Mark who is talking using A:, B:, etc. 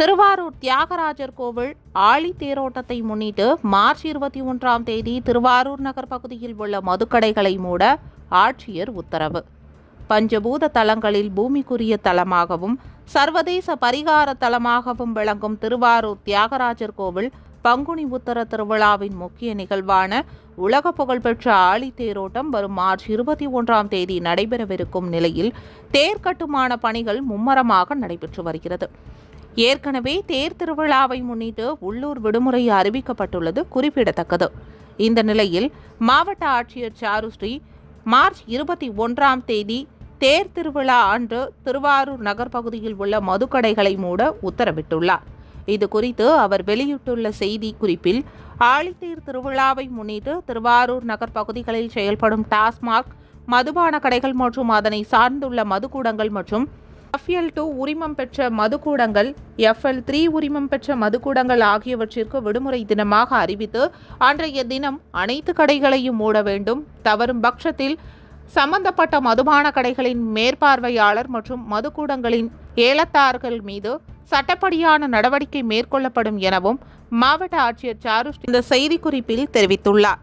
A: திருவாரூர் தியாகராஜர் கோவில் ஆழி தேரோட்டத்தை முன்னிட்டு மார்ச் இருபத்தி ஒன்றாம் தேதி திருவாரூர் நகர் பகுதியில் உள்ள மதுக்கடைகளை மூட ஆட்சியர் உத்தரவு. பஞ்சபூத தலங்களில் பூமிக்குரிய தலமாகவும் சர்வதேச பரிகார தலமாகவும் விளங்கும் திருவாரூர் தியாகராஜர் கோவில் பங்குனி உத்தர திருவிழாவின் முக்கிய நிகழ்வான உலக புகழ்பெற்ற ஆழி தேரோட்டம் வரும் மார்ச் இருபத்தி ஒன்றாம் தேதி நடைபெறவிருக்கும் நிலையில் தேர் கட்டுமான பணிகள் மும்மரமாக நடைபெற்று வருகிறது. ஏற்கனவே தேர் திருவிழாவை முன்னிட்டு உள்ளூர் விடுமுறை அறிவிக்கப்பட்டுள்ளது குறிப்பிடத்தக்கது. இந்த நிலையில் மாவட்ட ஆட்சியர் சாருஸ்ரீ மார்ச் இருபத்தி ஒன்றாம் தேதி தேர் திருவிழா அன்று திருவாரூர் நகர் பகுதியில் உள்ள மதுக்கடைகளை மூட உத்தரவிட்டுள்ளார். இது குறித்து அவர் வெளியிட்டுள்ள செய்தி குறிப்பில் ஆழித்தீர் திருவிழாவை முன்னிட்டு திருவாரூர் நகர் பகுதிகளில் செயல்படும் டாஸ்மாக் மதுபான கடைகள் மற்றும் அதனை சார்ந்துள்ள மதுக்கூடங்கள் மற்றும் எஃப்எல் டூ உரிமம் பெற்ற மதுக்கூடங்கள் எஃப்எல் த்ரீ உரிமம் பெற்ற மதுக்கூடங்கள் ஆகியவற்றிற்கு விடுமுறை தினமாக அறிவித்து அன்றைய தினம் அனைத்து கடைகளையும் மூட வேண்டும். தவறும் பட்சத்தில் சம்பந்தப்பட்ட மதுபான கடைகளின் மேற்பார்வையாளர் மற்றும் மதுக்கூடங்களின் ஏலத்தார்கள் மீது சட்டப்படியான நடவடிக்கை மேற்கொள்ளப்படும் எனவும் மாவட்ட ஆட்சியர் சாருஷ் இந்த செய்திக்குறிப்பில் தெரிவித்துள்ளார்.